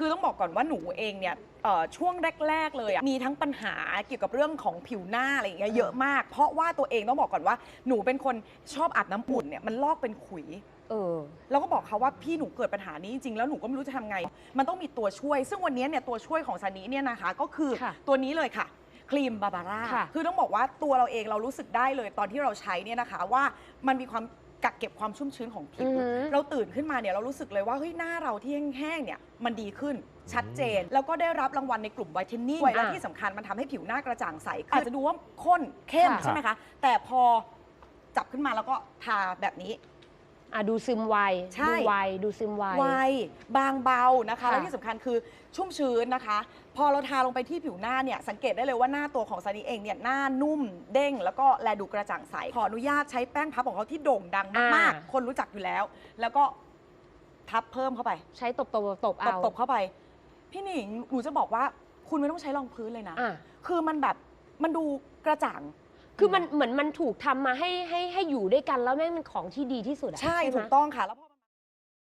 คือต้องบอกก่อนว่าหนูเองเนี่ยเอ่อช่วงแรก ๆ เลยอะมีทั้งปัญหาเกี่ยวกับเรื่องของผิวหน้าอะไรอย่างเงี้ยเยอะมาก เพราะว่าตัวเองต้องบอกก่อนว่าหนูเป็นคนชอบอาบน้ำอุ่นเนี่ยมันลอกเป็นขุย เออแล้วก็บอกเขาว่าพี่หนูเกิดปัญหานี้จริงๆแล้วหนูก็ไม่รู้จะทำไง มันต้องมีตัวช่วย ซึ่งวันนี้เนี่ยตัวช่วยของซานิเนี่ยนะคะ ก็คือค่ะตัวนี้เลยค่ะ ครีมบาบาร่าค่ะ คือต้องบอกว่าตัวเราเองเรารู้สึกได้เลยตอนที่เราใช้เนี่ยนะคะว่ามันมีความ กักเก็บความชุ่มชื้นของผิอืวอหือ เราตื่นขึ้นมาเนี่ยเรารู้สึกเลยว่าเฮ้ยหน้าเราที่แห้งๆเนี่ยมันดีขึ้นชัดเจน แล้วก็ได้รับรางวัลในกลุ่มไวท์เทนนิ่งอ่าและที่สำคัญมันทำให้ผิวหน้ากระจ่างใสอาจจะดูว่าข้นเข้มค่ะ ใช่ไหมคะ แต่พอจับขึ้นมาแล้วก็ทาแบบนี้ อะดูซึมไวใช่ ดูไวดูซึมไว ไวบางเบานะคะ ค่ะและที่สำคัญคือชุ่มชื้นนะคะ พอเราทาลงไปที่ผิวหน้าเนี่ยสังเกตได้เลยว่าหน้าตัวของซานิเองเนี่ยหน้านุ่มเด้ง แล้วก็แลดูกระจ่างใส ขออนุญาตใช้แป้งพับของเขาที่โด่งดังมากอ่า ๆ คนรู้จักอยู่แล้ว แล้วก็ทับเพิ่มเข้าไปใช้ตบตบตบตบเอาตบเข้าไป พี่หนิงหนูจะบอกว่าคุณไม่ต้องใช้รองพื้นเลยนะ อะ คือมันแบบมันดูกระจ่าง คือมันเหมือนมันถูกทำมาให้ให้ให้อยู่ด้วยกันแล้วแม่งเป็นของที่ดีที่สุดอะใช่ไหม ถูกต้องค่ะแล้วพอ